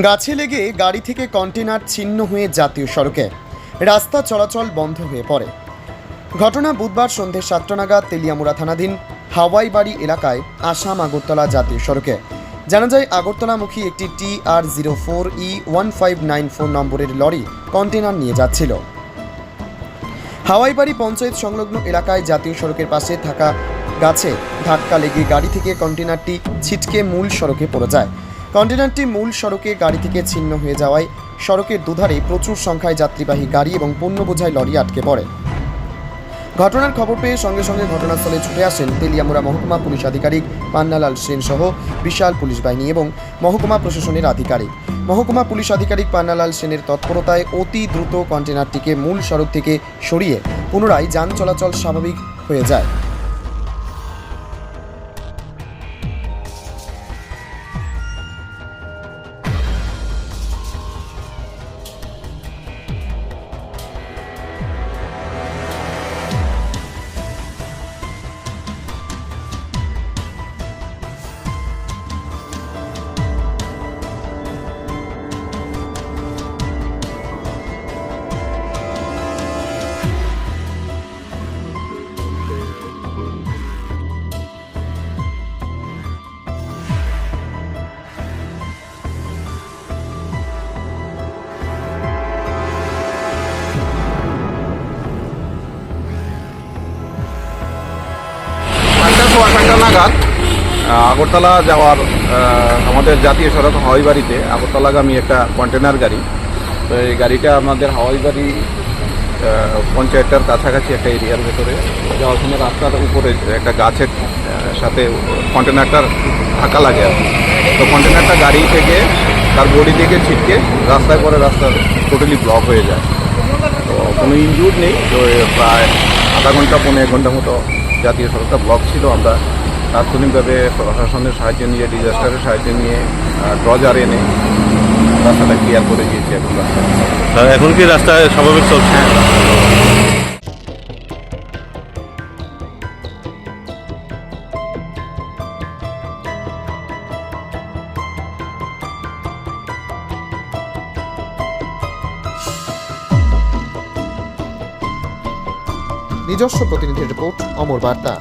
গাছে লেগে গাড়ি থেকে কন্টেনার ছিন্ন হয়ে জাতীয় সড়কে। রাস্তা চলাচল বন্ধ হয়ে পড়ে। ঘটনা বুধবার সন্ধে সাতটা নাগাদ তেলিয়ামুড়া থানাধীন হাওয়াই বাড়ি এলাকায় আসাম আগরতলা জাতীয় সড়কে। জানা যায়, আগরতলামুখী একটি T R zero four E one five nine four নম্বরের লরি কন্টেনার নিয়ে যাচ্ছিল। হাওয়াইবাড়ি পঞ্চায়েত সংলগ্ন এলাকায় জাতীয় সড়কের পাশে থাকা গাছে ধাক্কা লেগে গাড়ি থেকে কন্টেনারটি ছিটকে মূল সড়কে পড়ে যায়। কন্টেনারটি মূল সড়কে গাড়ি থেকে ছিন্ন হয়ে যাওয়ায় সড়কের দুধারে প্রচুর সংখ্যায় যাত্রীবাহী গাড়ি এবং পণ্য বোঝাই লরি আটকে পড়ে। ঘটনার খবর পেয়ে সঙ্গে সঙ্গে ঘটনাস্থলে ছুটে আসেন তেলিয়ামুড়া মহকুমা পুলিশ আধিকারিক পান্নালাল সেন সহ বিশাল পুলিশ বাহিনী এবং মহকুমা প্রশাসনের আধিকারিক। মহকুমা পুলিশ আধিকারিক পান্নালাল সেনের তৎপরতায় অতি দ্রুত কন্টেনারটিকে মূল সড়ক থেকে সরিয়ে পুনরায় যান চলাচল স্বাভাবিক হয়ে যায়। নাগাদ আগরতলা যাওয়ার আমাদের জাতীয় সড়ক হাওয়াইবাড়িতে আগরতলাগামী একটা কন্টেনার গাড়ি। তো এই গাড়িটা আমাদের হাওয়াইবাড়ি পঞ্চায়েতটার কাছাকাছি একটা এরিয়ার ভেতরে। যাওয়ার সময় রাস্তার উপরে একটা গাছের সাথে কন্টেনারটার ধাক্কা লাগে আর তো কন্টেনারটা গাড়ি থেকে, তার বডি থেকে ছিটকে রাস্তায় পরে রাস্তা টোটালি ব্লক হয়ে যায়। তো কোনো ইনজুর নেই। তো প্রায় আধা ঘণ্টা পনেরো এক ঘণ্টা মতো জাতীয় সড়কটা ব্লক ছিল। আমরা তাৎক্ষণিকভাবে প্রশাসনের সাহায্য নিয়ে ডিজাস্টারের সাহায্য নিয়ে ড্রজার এনে রাস্তাটা ক্লিয়ার করে দিয়েছি এখন রাস্তা এখন কি রাস্তা স্বাভাবিক চলছে? নিজস্ব প্রতিনিধির রিপোর্ট অমর বার্তা।